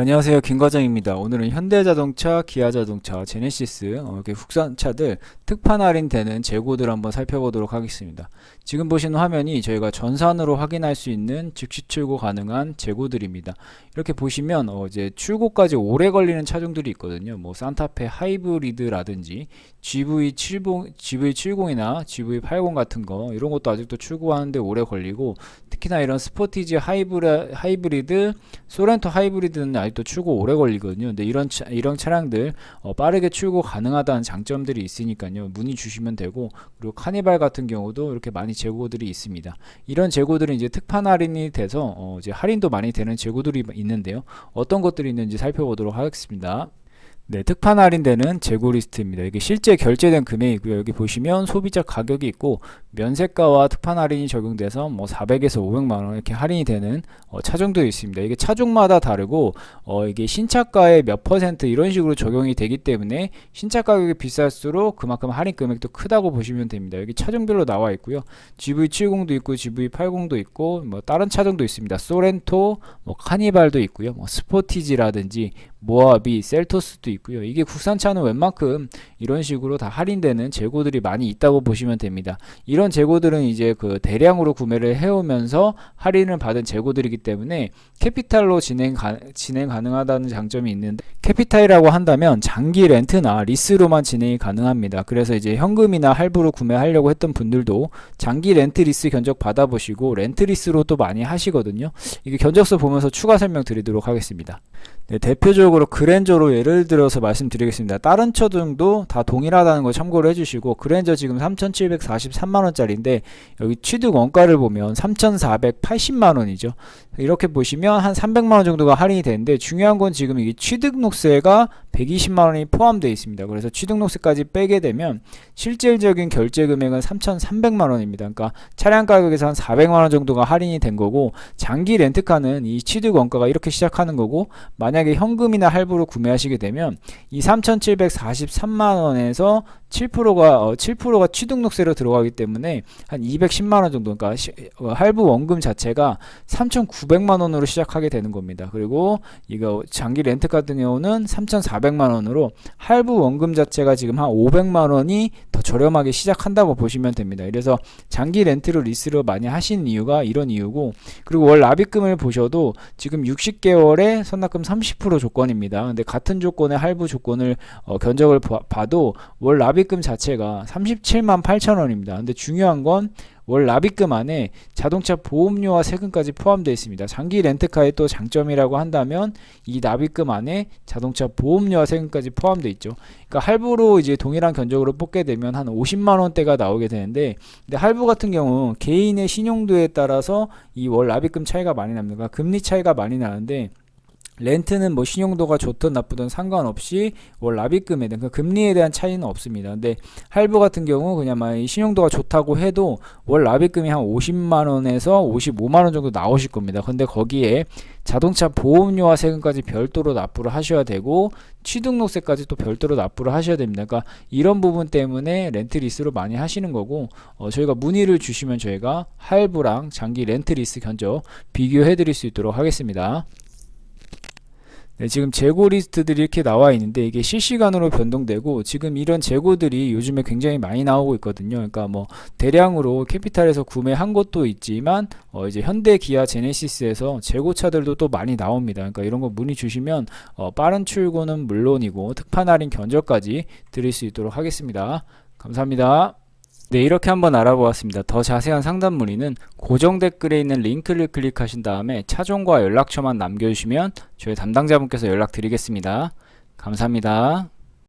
안녕하세요. 김과장입니다. 오늘은 현대자동차, 기아자동차, 제네시스 어, 이렇게 국산차들 특판 할인되는 재고들 한번 살펴보도록 하겠습니다. 지금 보시는 화면이 저희가 전산으로 확인할 수 있는 즉시 출고 가능한 재고들입니다. 이렇게 보시면 어, 이제 출고까지 오래 걸리는 차종들이 있거든요. 뭐 산타페 하이브리드라든지 GV70, GV70이나 GV80 같은 거 이런 것도 아직도 출고하는데 오래 걸리고 특히나 이런 스포티지 하이브리, 하이브리드, 소렌토 하이브리드는 아직도 출고 오래 걸리거든요. 근데 이런 차, 이런 차량들 어, 빠르게 출고 가능하다는 장점들이 있으니까요. 문의 주시면 되고 그리고 카니발 같은 경우도 이렇게 많이 재고들이 있습니다. 이런 재고들은 이제 특판 할인이 돼서 어, 이제 할인도 많이 되는 재고들이 있는데요. 어떤 것들이 있는지 살펴보도록 하겠습니다. 네, 특판 할인되는 재고 리스트입니다. 이게 실제 결제된 금액이고요. 여기 보시면 소비자 가격이 있고 면세가와 특판 할인이 적용돼서 뭐 400에서 500만 원 이렇게 할인이 되는 어, 차종도 있습니다. 이게 차종마다 다르고 어, 이게 신차가의 몇 퍼센트 이런 식으로 적용이 되기 때문에 신차 가격이 비쌀수록 그만큼 할인 금액도 크다고 보시면 됩니다. 여기 차종별로 나와 있고요. GV70도 있고 GV80도 있고 뭐 다른 차종도 있습니다. 소렌토, 뭐 카니발도 있고요. 뭐 스포티지라든지 모하비, 셀토스도 있고요. 이게 국산차는 웬만큼 이런 식으로 다 할인되는 재고들이 많이 있다고 보시면 됩니다. 이런 재고들은 이제 그 대량으로 구매를 해오면서 할인을 받은 재고들이기 때문에 캐피탈로 진행 가, 진행 가능하다는 장점이 있는데 캐피탈이라고 한다면 장기 렌트나 리스로만 진행이 가능합니다. 그래서 이제 현금이나 할부로 구매하려고 했던 분들도 장기 렌트 리스 견적 받아보시고 렌트 리스로 또 많이 하시거든요. 이게 견적서 보면서 추가 설명 드리도록 하겠습니다. 네, 대표적으로 그랜저로 예를 들어서 말씀드리겠습니다. 다른 차등도 다 동일하다는 걸 참고를 해주시고 그랜저 지금 3,743만원짜리인데 여기 취득 원가를 보면 3,480만원이죠. 이렇게 보시면 한 300만원 정도가 할인이 되는데 중요한 건 지금 이게 취득록세가 120만 원이 포함되어 있습니다. 그래서 취득록세까지 빼게 되면 실질적인 결제 금액은 3,300만 원입니다. 그러니까 차량 가격에서 한 400만 원 정도가 할인이 된 거고 장기 렌트카는 이 취득 원가가 이렇게 시작하는 거고 만약에 현금이나 할부로 구매하시게 되면 이 3,743만 원에서 7%가 어, 7%가 취득록세로 들어가기 때문에 한 210만 원 정도 그러니까 시, 어, 할부 원금 자체가 3,900만 원으로 시작하게 되는 겁니다. 그리고 이거 장기 렌트 같은 경우는 3,400만 원으로 할부 원금 자체가 지금 한 500만 원이 더 저렴하게 시작한다고 보시면 됩니다. 그래서 장기 렌트로 리스를 많이 하시는 이유가 이런 이유고 그리고 월 납입금을 보셔도 지금 60개월에 선납금 30% 조건입니다. 근데 같은 조건의 할부 조건을 어, 견적을 봐- 봐도 월 납입금 자체가 37만 8천 원입니다. 근데 중요한 건 월 납입금 안에 자동차 보험료와 세금까지 포함되어 있습니다. 장기 렌트카의 또 장점이라고 한다면 이 납입금 안에 자동차 보험료와 세금까지 포함되어 있죠. 그러니까 할부로 이제 동일한 견적으로 뽑게 되면 한 50만 원대가 나오게 되는데 근데 할부 같은 경우 개인의 신용도에 따라서 이 월 납입금 차이가 많이 납니다. 그러니까 금리 차이가 많이 나는데 렌트는 뭐 신용도가 좋든 나쁘든 상관없이 월 납입금에 대한 그 금리에 대한 차이는 없습니다. 근데 할부 같은 경우 그냥 만약 신용도가 좋다고 해도 월 납입금이 한 50만 원에서 55만 원 정도 나오실 겁니다. 근데 거기에 자동차 보험료와 세금까지 별도로 납부를 하셔야 되고 취득록세까지 또 별도로 납부를 하셔야 됩니다. 그러니까 이런 부분 때문에 렌트 리스로 많이 하시는 거고 어, 저희가 문의를 주시면 저희가 할부랑 장기 렌트 리스 견적 비교해 드릴 수 있도록 하겠습니다. 네, 지금 재고 리스트들이 이렇게 나와 있는데 이게 실시간으로 변동되고 지금 이런 재고들이 요즘에 굉장히 많이 나오고 있거든요. 그러니까 뭐 대량으로 캐피탈에서 구매한 것도 있지만 어 이제 현대 기아 제네시스에서 재고차들도 또 많이 나옵니다. 그러니까 이런 거 문의 주시면 어 빠른 출고는 물론이고 특판 할인 견적까지 드릴 수 있도록 하겠습니다. 감사합니다. 네, 이렇게 한번 알아보았습니다. 더 자세한 상담 문의는 고정 댓글에 있는 링크를 클릭하신 다음에 차종과 연락처만 남겨주시면 저희 담당자분께서 연락드리겠습니다. 감사합니다.